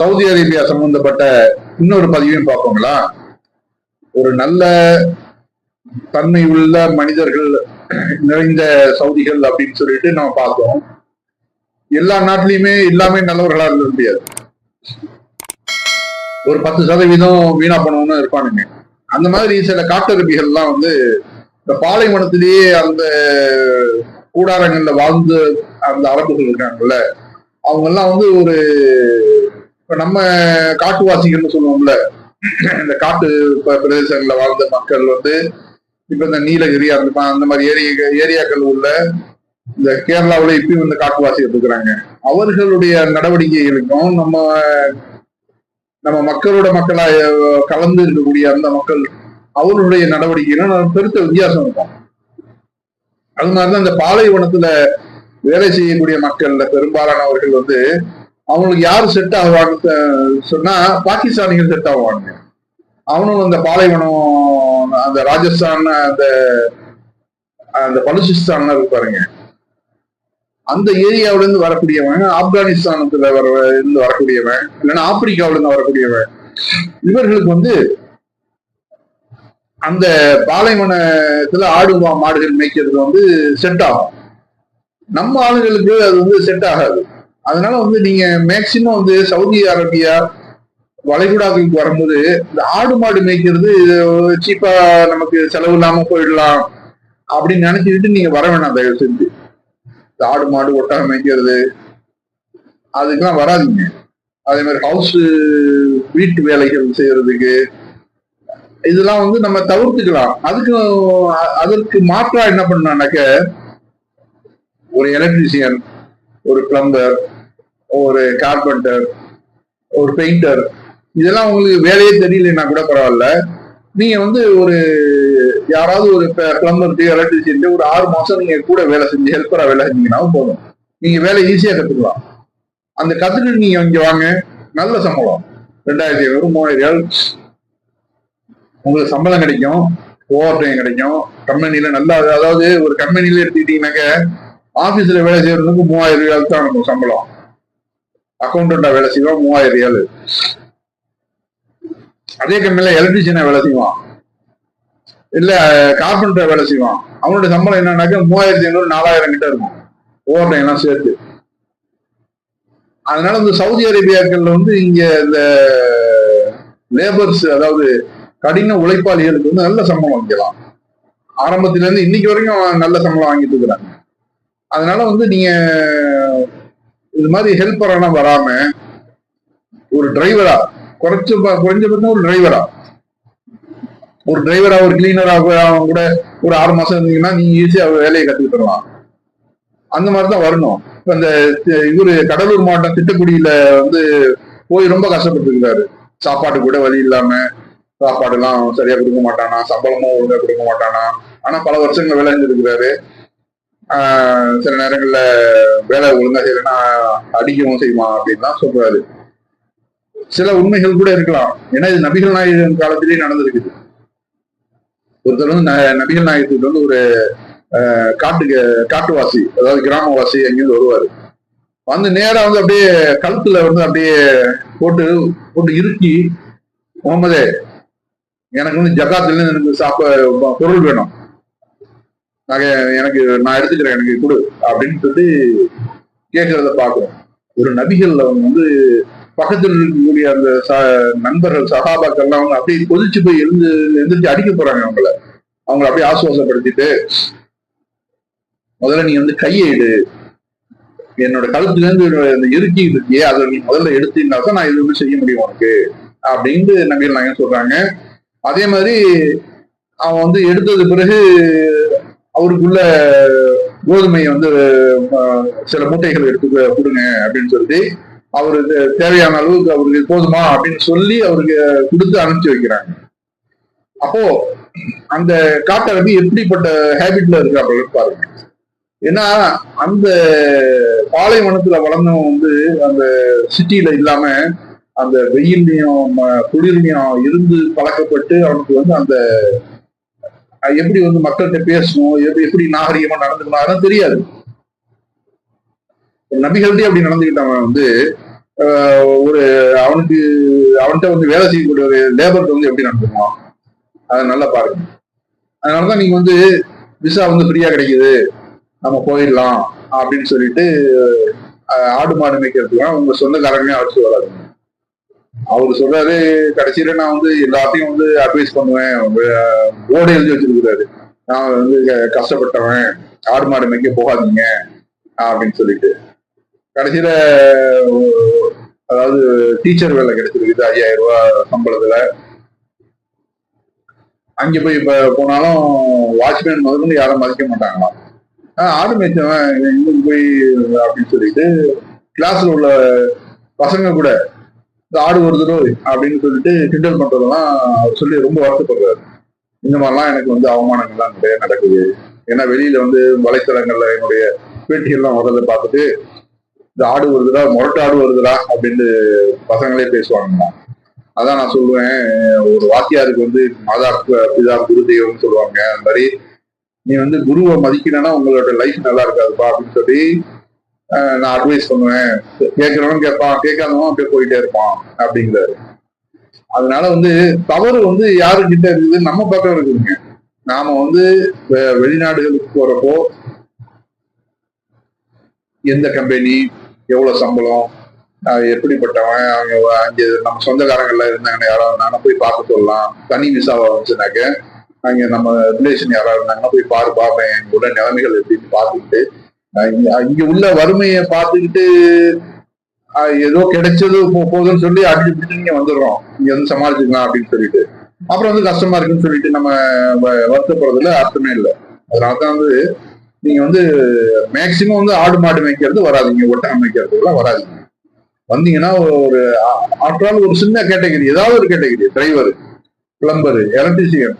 Saudi Arabia சம்பந்தப்பட்ட இன்னொரு பதிவையும் பார்ப்போங்களா ஒரு நல்ல தன்மை உள்ள மனிதர்கள் நிறைந்த சவுதிகள் அப்படின்னு சொல்லிட்டு நம்ம பார்த்தோம் எல்லா நாட்டிலையுமே எல்லாமே நல்லவர்களா இருக்க முடியாது. ஒரு பத்து சதவீதம் வீணா போனவனும் இருப்பானுங்க. அந்த மாதிரி சில காட்டருவிகள்லாம் வந்து இந்த பாலைவனத்திலேயே அந்த கூடாரங்கள்ல வாழ்ந்து அந்த அரபுகள் இருக்காங்கல்ல அவங்க எல்லாம் வந்து ஒரு இப்ப நம்ம காட்டுவாசிகள்னு சொல்லுவோம்ல இந்த காட்டு ப- பிரதேசங்கள்ல வாழ்ந்த மக்கள் வந்து இப்ப இந்த நீலகிரி அந்த அந்த மாதிரி ஏரிய ஏரியாக்கள் உள்ள இந்த கேரளாவுல இப்பயும் வந்து காட்டுவாசிகள் இருக்கிறாங்க. அவர்களுடைய நடவடிக்கைகளுக்கும் நம்ம நம்ம மக்களோட மக்களா கலந்து இருக்கக்கூடிய அந்த மக்கள் அவர்களுடைய நடவடிக்கைகளும் பெருத்த வித்தியாசம் இருக்கும். அது இந்த பாலைவனத்துல வேலை செய்யக்கூடிய மக்கள்ல பெரும்பாலானவர்கள் வந்து அவங்களுக்கு யார் செட் ஆகுவாங்க சொன்னா பாகிஸ்தானிகள் செட் ஆகுவாங்க அவனும் அந்த பாலைவனம் அந்த ராஜஸ்தான் அந்த அந்த பலுசிஸ்தான் இருக்கு பாருங்க. அந்த ஏரியாவில இருந்து வரக்கூடியவன் ஆப்கானிஸ்தானத்துல வர இருந்து வரக்கூடியவன் இல்லைன்னா ஆப்பிரிக்காவில இருந்து வரக்கூடியவன். இவர்களுக்கு வந்து அந்த பாலைவனத்துல ஆடு மாடுகள் மேய்க்கிறது வந்து செட் ஆகும். நம்ம ஆளுங்களுக்கு அது வந்து செட் ஆகாது. அதனால வந்து நீங்க மேக்சிமம் வந்து சவுதி அரேபியா வளைகுடாவுக்கு வரும்போது இந்த ஆடு மாடு மேய்க்கிறது சீப்பா நமக்கு செலவு இல்லாம போயிடலாம் அப்படின்னு நினைச்சுக்கிட்டு நீங்க வர வேணாம் தயவு செஞ்சு இந்த ஆடு மாடு ஒட்டாக மேய்க்கிறது அதுக்கெல்லாம் வராதீங்க. அதே மாதிரி ஹவுஸ் வீட்டு வேலைகள் செய்யறதுக்கு இதெல்லாம் வந்து நம்ம தவிர்த்துக்கலாம். அதுக்கு அதற்கு மாற்றா என்ன பண்ணானாக்க ஒரு எலக்ட்ரிஷியன் ஒரு பிளம்பர் ஒரு கார்பெண்டர் ஒரு பெயிண்டர் இதெல்லாம் உங்களுக்கு வேலையே தெரியலன்னா கூட பரவாயில்ல. நீங்க வந்து ஒரு யாராவது ஒரு பிளம்பருக்கு எலக்ட்ரிஷியன் ஒரு ஆறு மாசம் நீங்க கூட வேலை செஞ்சு ஹெல்ப்பரா வேலை செஞ்சீங்கன்னாவும் போதும். நீங்க வேலை ஈஸியா கத்துக்கலாம். அந்த கத்துட்டு நீங்க இங்க வாங்க. நல்ல சம்பளம். ரெண்டாயிரத்தி ஐநூறு மூவாயிரம் உங்களுக்கு சம்பளம் கிடைக்கும். ஓவர் டைம் கிடைக்கும் கம்பெனில நல்லா அதாவது ஒரு கம்பெனில எடுத்துக்கிட்டீங்கன்னாக்க ஆபீஸ்ல வேலை செய்யறதுக்கு மூவாயிரம் ரூபாய் தான் இருக்கும் சம்பளம். அக்கௌண்டண்டா வேலை செய்வான் மூவாயிரம் ஏழு அதே கம்பெனில எலக்ட்ரிஷியனா வேலை செய்வான். இல்ல கார்பெண்டர் வேலை செய்வான். அவனோட சம்பளம் என்னன்னாக்க மூவாயிரத்தி ஐநூறு நாலாயிரம் கிட்ட இருக்கும். ஓவர் டைம் எல்லாம் சேர்த்து. அதனால இந்த சவுதி அரேபியாக்கள்ல வந்து இங்க இந்த லேபர்ஸ் அதாவது கடின உழைப்பாளிகளுக்கு வந்து நல்ல சம்பளம் வாங்கிக்கலாம். ஆரம்பத்துல இருந்து இன்னைக்கு வரைக்கும் நல்ல சம்பளம் வாங்கிட்டு இருக்கிறாங்க அதனால வந்து நீங்க இது மாதிரி ஹெல்ப்பரான வராம ஒரு டிரைவரா குறைச்ச குறைஞ்சபட்சம் ஒரு டிரைவரா ஒரு டிரைவரா ஒரு கிளீனரா அவங்க கூட ஒரு ஆறு மாசம் இருந்தீங்கன்னா நீங்க ஈஸியா வேலையை கத்துக்கிட்டுலாம் அந்த மாதிரி தான் வரணும். இப்ப இந்த இவரு கடலூர் மாவட்டம் திட்டக்குடியில வந்து போய் ரொம்ப கஷ்டப்பட்டு சாப்பாடு கூட வழி இல்லாம சாப்பாடு எல்லாம் சரியா கொடுக்க மாட்டானா சம்பளமும் ஒழுங்கா கொடுக்க மாட்டானா. ஆனா பல வருஷங்கள் விளைஞ்சிருக்கிறாரு சில நேரங்கள்ல வேலை ஒழுங்கா செய்யலைன்னா அடிக்கவும் செய்வான் அப்படின்லாம் சொல்றாரு. சில உண்மைகள் கூட இருக்கலாம். ஏன்னா இது நபிகள் நாயகன் காலத்திலேயே நடந்திருக்குது. ஒருத்தர் வந்து ந- நபிகள் நாயகத்துக்கு வந்து ஒரு காட்டு காட்டுவாசி அதாவது கிராமவாசி அங்கிருந்து வருவாரு. வந்து நேராக வந்து அப்படியே கழுத்துல வந்து அப்படியே போட்டு போட்டு இறுக்கி முகமதே எனக்கு வந்து ஜக்காத்துல இருந்து எனக்கு சாப்ப பொருள் வேணும். நகை எனக்கு நான் எடுத்துக்கிறேன் எனக்கு கொடு அப்படின்னு சொல்லி கேட்கறத பார்க்கிறோம். ஒரு நபிகள்ல அவங்க வந்து பக்கத்தில் இருக்கக்கூடிய அந்த ச- நண்பர்கள் சகாபாக்கள்லாம் அவங்க அப்படியே கொதிச்சு போய் எழுந்து எழுந்திரிச்சு அடிக்க போறாங்க அவங்கள. அவங்கள அப்படியே ஆசுவாசப்படுத்திட்டு முதல்ல நீ வந்து கையை எடு. என்னோட கழுத்துல இருந்து இந்த இறுக்கி இருக்கியே அதை நீ முதல்ல எடுத்தீங்கன்னா தான் நான் எதுவுமே செய்ய முடியும் உனக்கு. அப்படின்ட்டு நபிகள் நாயகம் சொல்றாங்க. அதே மாதிரி அவன் வந்து எடுத்தது பிறகு அவருக்குள்ள கோதுமையை வந்து சில மூட்டைகள் எடுத்து கொடுங்க அப்படின்னு சொல்லி அவருக்கு தேவையான அளவுக்கு அவருக்கு போதுமா அப்படின்னு சொல்லி அவருக்கு கொடுத்து அனுப்பிச்சு வைக்கிறாங்க. அப்போ அந்த காட்டரபி எப்படிப்பட்ட ஹேபிட்ல இருக்கிறாங்க பாருங்க. ஏன்னா அந்த பாலைவனத்துல வளர்ந்தவன் வந்து அந்த சிட்டியில இல்லாம அந்த வெயில்லையும் ம- குளிர்லையும் இருந்து பழக்கப்பட்டு அவனுக்கு வந்து அந்த எப்படி வந்து மக்கள்கிட்ட பேசணும் எப்படி எப்படி நாகரிகமா நடந்துக்கணும் அதெல்லாம் தெரியாது. நபிகள்கிட்டயே அப்படி நடந்துக்கிட்டவன் வந்து ஆஹ் ஒரு அவனுக்கு அவன்கிட்ட வந்து வேலை செய்யக்கூடிய ஒரு லேபர்கிட்ட வந்து எப்படி நடந்துக்கணும்? அதை நல்லா பாருங்க. அதனாலதான் நீங்க வந்து விசா வந்து ஃப்ரீயா கிடைக்குது. நம்ம போயிடலாம் அப்படின்னு சொல்லிட்டு ஆடு மாடு மேய்க்கிறதுக்கு உங்க சொந்தக்காரங்க அழைச்சிட்டு வராதுங்க. அவர் சொல்றாரு கடைசியில நான் வந்து எல்லாத்தையும் வந்து அட்வைஸ் பண்ணுவேன். போர்டு எழுதி வச்சிருக்கிறாரு. நான் வந்து க- கஷ்டப்பட்டவன். ஆடு மாடு மேய்க்க போகாதீங்க. அப்படின்னு சொல்லிட்டு. கடைசியில அதாவது டீச்சர் வேலை கிடைச்சிருக்குது ஐயாயிரம் ரூபாய் சம்பளத்துல. அங்க போய் இப்ப போனாலும் வாட்ச்மேன் முதல்ல யாரும் மதிக்க மாட்டாங்களாம். ஆஹ் ஆடு மேய்ச்சவன் இன்னும் போய் அப்படின்னு சொல்லிட்டு கிளாஸ்ல உள்ள பசங்க கூட ஆடு வருதுடோ அப்படின்னு சொல்லிட்டு கிண்டல் பண்றதெல்லாம் அவர் சொல்லி ரொம்ப வருத்தப்படுறாரு. இந்த மாதிரிலாம் எனக்கு வந்து அவமானங்கள்லாம் நிறைய நடக்குது. ஏன்னா வெளியில வந்து வலைத்தளங்கள்ல என்னுடைய பேட்டிகள்லாம் வர்றதை பார்த்துட்டு இந்த ஆடு வருதுடா முரட்டு ஆடு வருதுடா அப்படின்னு பசங்களே பேசுவாங்கண்ணா அதான் நான் சொல்லுவேன் ஒரு வாத்தியாருக்கு வந்து மாதா பிதா குரு தெய்வம்னு சொல்லுவாங்க. அந்த மாதிரி நீ வந்து குருவை மதிக்கணும்னா உங்களோட லைஃப் நல்லா இருக்காதுப்பா அப்படின்னு சொல்லி நான் அட்வைஸ் பண்ணுவேன். கேட்கறவன் கேட்பான் கேட்காதவன் அப்படியே போயிட்டே இருப்பான் அப்படிங்கிறாரு. அதனால வந்து தவறு வந்து யாருக்கிட்ட இருக்குது? நம்ம பக்கம் இருக்குதுங்க. நாம வந்து வெ- வெளிநாடுகளுக்கு போறப்போ எந்த கம்பெனி எவ்வளவு சம்பளம் எப்படிப்பட்டவன் அவங்க அங்கே நம்ம சொந்தக்காரங்கள்ல இருந்தாங்கன்னா யாராவது நானும் போய் பார்க்க சொல்லலாம். தனி விசாவா வந்துச்சுனாக்க அங்கே நம்ம ரிலேஷன் யாராவது இருந்தாங்கன்னா போய் பாரு பார்ப்பேன் உள்ள நிலைமைகள் எப்படின்னு பார்த்துக்கிட்டு இங்க உள்ள வறுமையை பார்த்துக்கிட்டு ஏதோ கிடைச்சது போ- போதும்னு சொல்லி அடிச்சு பிடிச்சு இங்க வந்துடுறோம். இங்க வந்து சமாளிச்சுக்கலாம் அப்படின்னு சொல்லிட்டு. அப்புறம் வந்து கஷ்டமா இருக்குன்னு சொல்லிட்டு நம்ம வ- வருத்தப்படுறதுல அர்த்தமே இல்லை. அதனாலதான் வந்து நீங்க வந்து மேக்சிமம் வந்து ஆடு மாடு மேய்க்கிறது வராதீங்க ஒட்டகம் மேய்க்கிறதுலாம் வராதீங்க வந்தீங்கன்னா ஒரு ஆஃப்டர் ஆல் ஒரு சின்ன கேட்டகரி ஏதாவது ஒரு category driver plumber electrician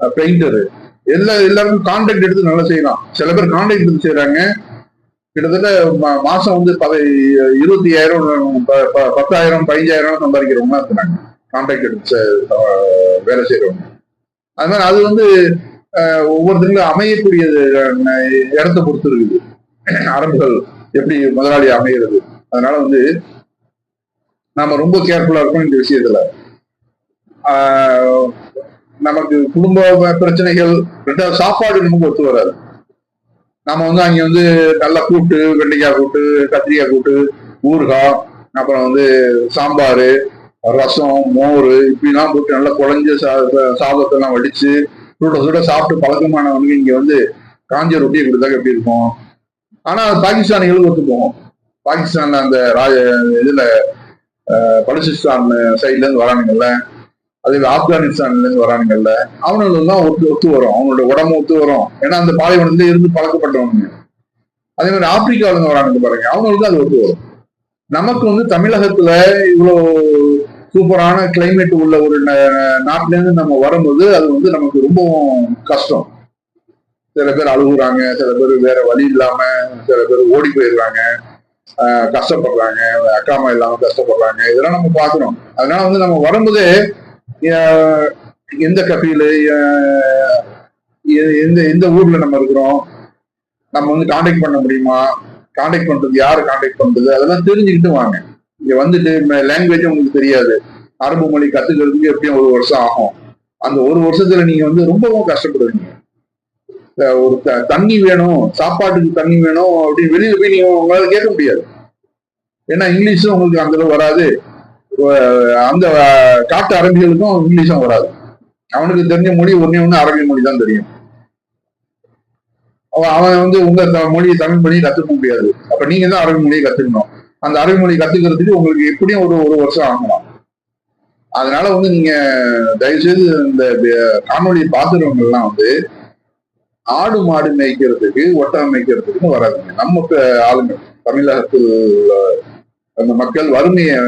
painter எல்லா எல்லாருக்கும் கான்டாக்ட் எடுத்து நல்லா செய்யலாம். சில பேர் கான்டாக்ட் எடுத்து செய்யறாங்க கிட்டத்தட்ட மா- மாசம் வந்து பத இருபத்தி ஆயிரம் ப- ப- பத்தாயிரம் பதினஞ்சாயிரம் சம்பாதிக்கிறவங்க இருக்கிறாங்க. கான்ட்ராக்ட் எடுத்து வேலை செய்யறவங்க அது மாதிரி அது வந்து ஒவ்வொருத்தருக்கும் அமையக்கூடியது இடத்த பொறுத்து இருக்குது. அரபுகள் எப்படி முதலாளி அமைகிறது. அதனால வந்து நாம ரொம்ப கேர்ஃபுல்லா இருக்கணும் இந்த விஷயத்துல. நமக்கு குடும்ப பிரச்சனைகள் ரெண்டாவது சாப்பாடு நமக்கு ஒத்து வராது. நம்ம வந்து அங்க வந்து நல்ல கூட்டு வெண்டைக்காய் கூட்டு கத்திரிக்காய் கூட்டு ஊறுகாய் அப்புறம் வந்து சாம்பார் ரசம் மோர் இப்படிலாம் போட்டு நல்லா குழஞ்ச சா- சாதத்தெல்லாம் வடிச்சு சுட சுட சாப்பிட்டு பழக்கமானவனுக்கு இங்க வந்து காஞ்ச ரொட்டியை கொடுத்தாக்க எப்படி இருக்கும்? ஆனா பாகிஸ்தானிகளுக்கு ஒத்து போகும். பாகிஸ்தான்ல அந்த ராஜ இதுல பலுசிஸ்தான் சைட்ல இருந்து வரானுங்கல்ல அதே ஆப்கானிஸ்தான்ல இருந்து வரானுங்கல்ல அவனுங்களுக்கு ஒத்து ஒத்து வரும். அவங்களோட உடம்பு ஒத்து வரும். ஏன்னா அந்த பாலைவனத்துல இருந்து பழக்கப்பட்டவங்க அதே மாதிரி ஆப்பிரிக்காவில இருந்து வரானுங்க பாருங்க. அவங்களுக்கு அது ஒத்து வரும். நமக்கு வந்து தமிழகத்துல இவ்வளோ சூப்பரான கிளைமேட் உள்ள ஒரு ந- நாட்டுல இருந்து நம்ம வரும்போது அது வந்து நமக்கு ரொம்ப கஷ்டம். சில பேர் அழுகுறாங்க சில பேர் வேற வழி இல்லாம சில பேர் ஓடி போயிடுறாங்க. கஷ்டப்படுறாங்க. அக்கா அம்மா இல்லாம கஷ்டப்படுறாங்க. இதெல்லாம் நம்ம பாக்குறோம் அதனால வந்து நம்ம வரும்போதே எந்த கஃபீலு எ- எந்த எந்த ஊர்ல நம்ம இருக்கிறோம்? நம்ம வந்து காண்டாக்ட் பண்ண முடியுமா? காண்டாக்ட் பண்றது யாரு காண்டாக்ட் பண்றது? அதெல்லாம் தெரிஞ்சுக்கிட்டு வாங்க. இங்க வந்துட்டு லாங்குவேஜ் உங்களுக்கு தெரியாது. அரபு மொழி கத்துக்கிறதுக்கு எப்படியும் ஒரு வருஷம் ஆகும். அந்த ஒரு வருஷத்துல நீங்க வந்து ரொம்பவும் கஷ்டப்படுவீங்க. ஒரு த- தண்ணி வேணும் சாப்பாட்டுக்கு தண்ணி வேணும் அப்படின்னு வெளியில போய் நீங்க உங்களால கேட்க முடியாது. ஏன்னா இங்கிலீஷும் உங்களுக்கு அந்த அளவு வராது. அந்த காட்டு அரபிகளுக்கும் இங்கிலீஷும் வராது. அவனுக்கு தெரிஞ்ச மொழி ஒன்னே ஒண்ணு அரபி மொழி தான் தெரியும். அவன் அவன் வந்து உங்க மொழியை தமிழ் மொழியை கத்துக்க முடியாது. அப்ப நீங்க தான் அரபி மொழியை கத்துக்கணும். அந்த அரபி மொழி கத்துக்கிறதுக்கு உங்களுக்கு எப்படியும் ஒரு ஒரு வருஷம் ஆகலாம் அதனால வந்து நீங்க தயவுசெய்து இந்த காணொலியை காணொளியை பார்த்துறவங்க எல்லாம் வந்து ஆடு மாடு மேய்க்கிறதுக்கு ஒட்டகம் மேய்க்கிறதுக்குன்னு வராதுங்க. நம்ம ஆளுங்க தமிழகத்தில் அந்த மக்கள் வறுமையை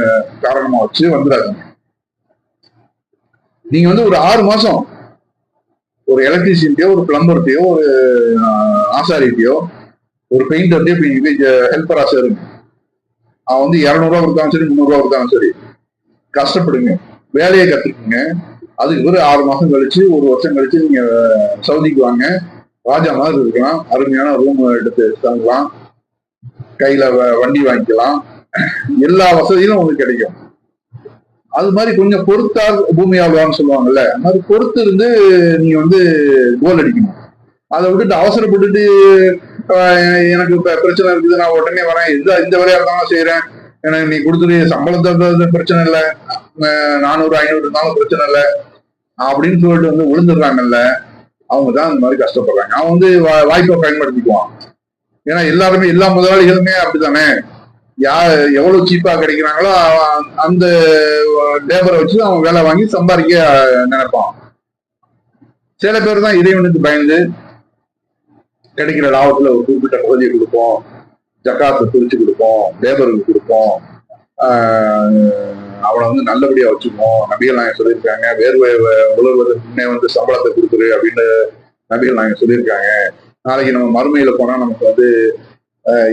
காரணமா வச்சு வந்துடாதீங்க நீங்க வந்து ஒரு ஆறு மாசம் ஒரு எலக்ட்ரீஷியன்டையோ ஒரு பிளம்பர்ட்டையோ ஒரு ஆசாரிட்டையோ ஒரு பெயிண்டர்டையோ போய் ஹெல்ப்பரா சேருங்க. அவன் வந்து இரநூறுவா கொடுத்தாலும் சரி முந்நூறுவா கொடுத்தாலும் சரி கஷ்டப்படுங்க. வேலையை கத்துக்குங்க. அதுக்கு ஒரு ஆறு மாசம் கழிச்சு ஒரு வருஷம் கழிச்சு நீங்க சவுதிக்கு வாங்க. ராஜா மாதிரி இருக்கலாம். அருமையான ரூம் எடுத்து தங்கலாம் கையில வ- வண்டி வாங்கிக்கலாம். எல்லா வசதியும் உங்களுக்கு கிடைக்கும். அது மாதிரி கொஞ்சம் பொறுத்தார் பூமி ஆழ்வான்னு சொல்லுவாங்கல்ல அது மாதிரி பொறுத்து இருந்து நீங்க வந்து கோல் அடிக்கணும். அதை விட்டுட்டு அவசரப்பட்டுட்டு எனக்கு இப்ப பிரச்சனை இருக்குது நான் உடனே வரேன். இந்த இந்த வேலையா இருந்தாலும் செய்யறேன் எனக்கு நீ கொடுத்துட்டு சம்பளத்தை பிரச்சனை இல்லை. நானூறு ஐநூறு இருந்தாலும் பிரச்சனை இல்லை. அப்படின்னு சொல்லிட்டு வந்து விழுந்துடுறாங்கல்ல அவங்க தான் இந்த மாதிரி கஷ்டப்படுறாங்க. அவன் வந்து வா- வாய்ப்பை பயன்படுத்திக்குவான். ஏன்னா எல்லாருமே எல்லா முதலாளிகளுமே அப்படித்தானே? யார் எவ்வளவு சீப்பா கிடைக்கிறாங்களோ அந்த லேபரை வச்சு அவன் வேலை வாங்கி சம்பாதிக்க நினைப்பான். சில பேர் தான் இறைவனுக்கு பயந்து கிடைக்கிற லாபத்துல ஒரு குறிப்பிட்ட பகுதியை கொடுப்போம். ஜக்காத்தை பிரிச்சு கொடுப்போம் லேபருக்கு கொடுப்போம். ஆஹ் அவனை வந்து நல்லபடியா வச்சுக்குவோம். நபிகள் நாயகம் சொல்லியிருக்காங்க வேர்வை வ- முன்னே வந்து சம்பளத்தை கொடுத்துரு அப்படின்னு நபிகள் நாயகம் சொல்லியிருக்காங்க. நாளைக்கு நம்ம மறுமையில போனா நமக்கு வந்து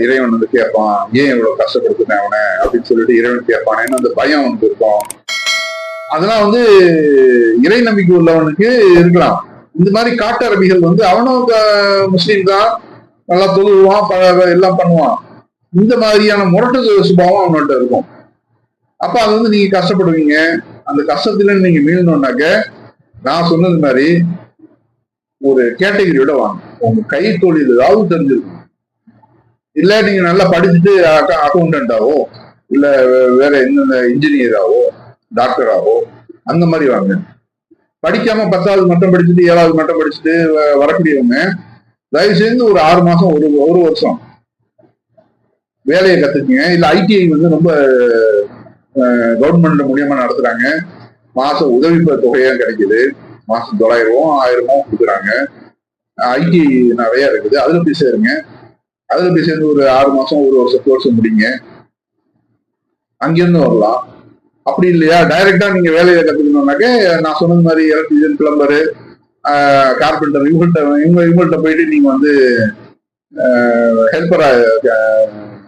இறைவன் வந்து கேட்பான் ஏன் இவ்வளவு கஷ்டப்படுத்துனேன் அவனை அப்படின்னு சொல்லிட்டு இறைவன் கேட்பானேன்னு அந்த பயம் அவனுக்கு இருக்கும். அதெல்லாம் வந்து இறை நம்பிக்கை உள்ளவனுக்கு இருக்கலாம். இந்த மாதிரி காட்டரபிகள் வந்து அவனும் முஸ்லீம் தான் நல்லா தொழுவான் எல்லாம் பண்ணுவான். இந்த மாதிரியான முரட்டு சுபாவம் அவன்கிட்ட இருக்கும். அப்ப அது வந்து நீங்க கஷ்டப்படுவீங்க. அந்த கஷ்டத்துல நீங்க மீளணும்னாக்க நான் சொன்னது மாதிரி ஒரு கேட்டகரியோட வாங்க. உங்க கை தொழில் ஏதாவது தெரிஞ்சிருக்கும். இல்ல நீங்க நல்லா படிச்சுட்டு அக்கௌண்டன்டாவோ இல்ல வே- வேற எந்தெந்த இன்ஜினியராவோ டாக்டராவோ அந்த மாதிரி வாங்க. படிக்காம பத்தாவது மட்டும் படிச்சுட்டு ஏழாவது மட்டும் படிச்சுட்டு வரக்கூடியவங்க தயவு செய்து ஒரு ஆறு மாசம் ஒரு ஒரு வருஷம் வேலையை கத்துக்குங்க. இல்ல ஐடிஐ வந்து ரொம்ப கவர்மெண்ட் மூலியமா நடத்துறாங்க. மாசம் உதவி தொகையா கிடைக்குது. மாசம் தொள்ளாயிரம் ஆயிரமும் கொடுக்குறாங்க. ஐடி நிறைய இருக்குது. அதுல போய் சேருங்க. அதுல போய் சேர்ந்து ஒரு ஆறு மாசம் ஒரு வருஷம் கோர்ஸ் முடிங்க. அங்கிருந்து வரலாம். அப்படி இல்லையா? டைரக்டா நீங்க வேலையை கத்துக்கணும்னாக்க நான் சொன்னது மாதிரி எலக்ட்ரிஷியன் பிளம்பரு கார்பெண்டர் இவங்கள்ட்ட இவங்க இவங்கள்ட்ட போயிட்டு நீங்க வந்து ஹெல்ப்பரா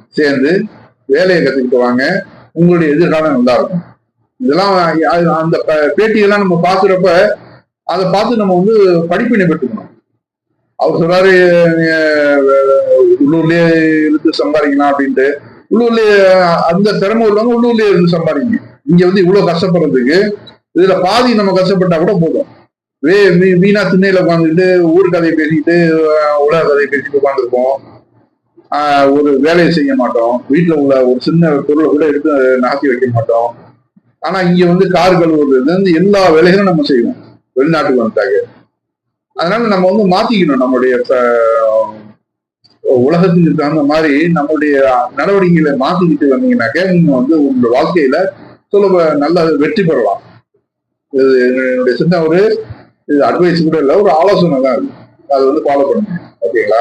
சேர்ந்து வேலையை கத்துக்கிட்டு வாங்க. உங்களுடைய எதிர்காலம் நல்லா இருக்கும். இதெல்லாம் அது- அந்த பேட்டியெல்லாம் நம்ம பாக்குறப்ப அதை பார்த்து நம்ம வந்து படிப்பினை பெற்றுக்கணும். அவர் சொல்றாரு உள்ளூர்லயே இருந்து சம்பாதிக்கலாம் அப்படின்ட்டு. உள்ளூர்லயே அந்த திறமை உள்ளவங்க உள்ளூர்லயே இருந்து சம்பாதிங்க இங்க வந்து இவ்வளவு கஷ்டப்படுறதுக்கு இதுல பாதி நம்ம கஷ்டப்பட்டா கூட போதும். வே வீணா திண்ணையில உட்காந்துட்டு ஊர் கதையை பேசிக்கிட்டு உலக கதையை பேசிட்டு உட்காந்துருப்போம் ஒரு வேலையை செய்ய மாட்டோம். வீட்டுல உள்ள ஒரு சின்ன பொருளை கூட எடுத்து நகர்த்தி வைக்க மாட்டோம். ஆனா இங்க வந்து கார் கழுவுறது வந்து எல்லா வேலைகளும் நம்ம செய்வோம். வெளிநாட்டுக்கு வந்துட்டாங்க அதனால நம்ம வந்து மாத்திக்கணும் நம்மளுடைய உலகத்துக்கு தகுந்த மாதிரி நம்மளுடைய நடவடிக்கைகளை மாத்திக்கிட்டு வந்தீங்கன்னாக்க நீங்க வந்து உங்களோட வாழ்க்கையில சுலப நல்ல வெற்றி பெறலாம். இது என்னுடைய சின்ன ஒரு இது அட்வைஸ் கூட இல்லை ஒரு ஆலோசனை தான் அது. அது வந்து ஃபாலோ பண்ணுங்க. ஓகேங்களா?